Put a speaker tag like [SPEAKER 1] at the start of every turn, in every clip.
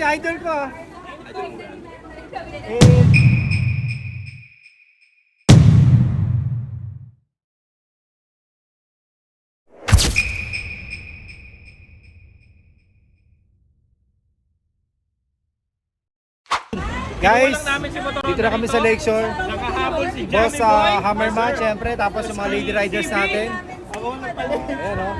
[SPEAKER 1] si idol ko. ah. Eh, Guys, dito na kami sa Lakeshore.
[SPEAKER 2] Nakahabol si
[SPEAKER 1] Boss sa
[SPEAKER 2] Boy.
[SPEAKER 1] Hammerman, syempre. Tapos yung mga lady riders natin. Ayan, oh.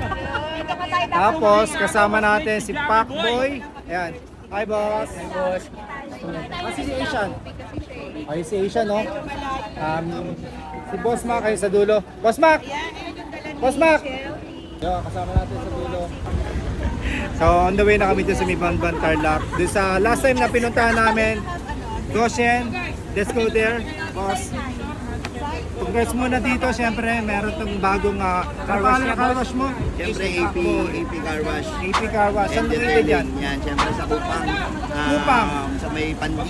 [SPEAKER 1] Tapos, kasama natin si Pacboy. Ayan. Hi, boss. Hi, boss. Ah, si Asian. Ay, si Asian, no? Um, si Boss Mac kayo sa dulo. Boss Mac! Boss Mac! Yo, kasama natin sa dulo. So, on the way na kami dun sa Mibanban Tarlac. Dun sa last time na pinuntahan namin, Goshen, let's go there, boss. Congrats muna dito, syempre, meron tong bagong uh, car wash na car wash mo.
[SPEAKER 3] Siyempre AP, AP Car Wash.
[SPEAKER 1] AP car wash. Saan dito dyan?
[SPEAKER 3] Yan, siyempre sa Kupang. ah,
[SPEAKER 1] Kupang.
[SPEAKER 3] Sa may Pandi.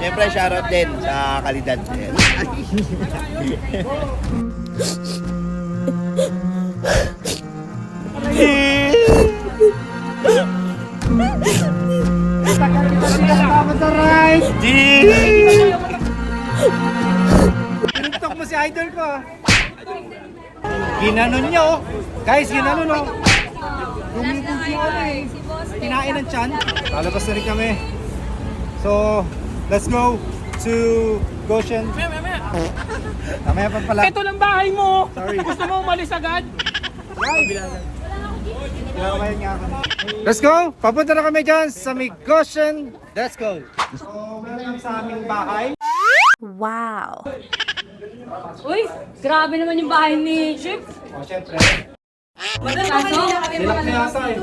[SPEAKER 3] Siyempre shoutout din sa kalidad. Yan.
[SPEAKER 1] Pinuntok mo si idol ko. ah. Ginanon niya oh. Guys, ginanon oh. Lumipog yung ano eh. Kinain ng chan. Lalabas na rin kami. So, let's go to Goshen.
[SPEAKER 2] Maya, maya, maya.
[SPEAKER 1] Mamaya pa pala.
[SPEAKER 2] Ito lang bahay mo.
[SPEAKER 1] Sorry.
[SPEAKER 2] Gusto mo umalis agad?
[SPEAKER 1] Kinakabayan nga ako. Let's go! Papunta na kami dyan sa may Goshen. Let's go! So, welcome sa aming bahay.
[SPEAKER 4] Wow. Uy, grabe naman yung bahay ni Chip.
[SPEAKER 1] O, syempre.
[SPEAKER 4] Pasok?
[SPEAKER 1] Nilak na yata eh.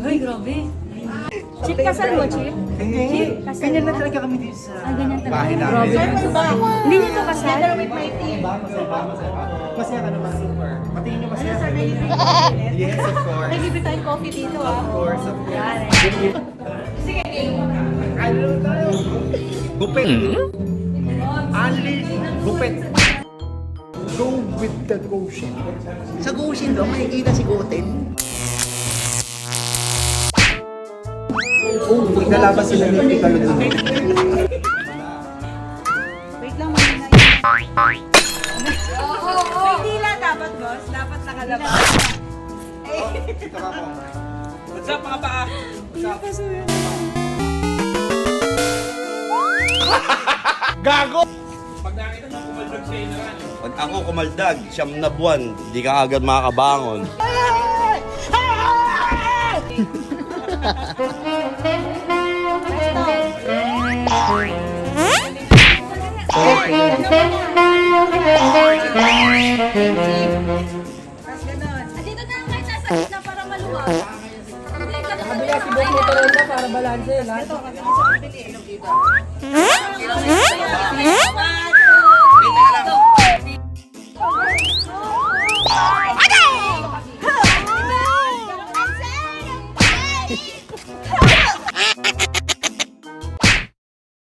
[SPEAKER 4] Uy, grabe. Chip, kasal mo, Chip?
[SPEAKER 1] Hindi. Ganyan na talaga kami dito sa
[SPEAKER 4] Ah, ganyan talaga.
[SPEAKER 1] bahay namin.
[SPEAKER 4] Hindi niyo to kasal?
[SPEAKER 1] Ba, masaya ba? Masaya ba? Masaya ka naman. Super. Patingin niyo masaya. Yes, of course.
[SPEAKER 5] Nagbibig tayong coffee dito ah.
[SPEAKER 1] Of course, of course. Ano tayo? Gupit. Ali Gupit. Go with the Goshen.
[SPEAKER 3] Sa Goshen daw, makikita si Goten.
[SPEAKER 1] Oh, maglalaban sila ni Piccolo dun.
[SPEAKER 5] Wait lang, mahina yun. Hindi lang dapat, boss. Dapat nakalabas.
[SPEAKER 1] Po.
[SPEAKER 2] What's up mga paa?
[SPEAKER 3] Gago!
[SPEAKER 2] Pag nakita mo kumaldag sa inaran.
[SPEAKER 3] Pag ako kumaldag, siyam na buwan, di ka agad makakabangon.
[SPEAKER 4] Dito na kahit nasa gitna para maluwag. Hindi ka naman.
[SPEAKER 5] Ito, kasi nasa kabili.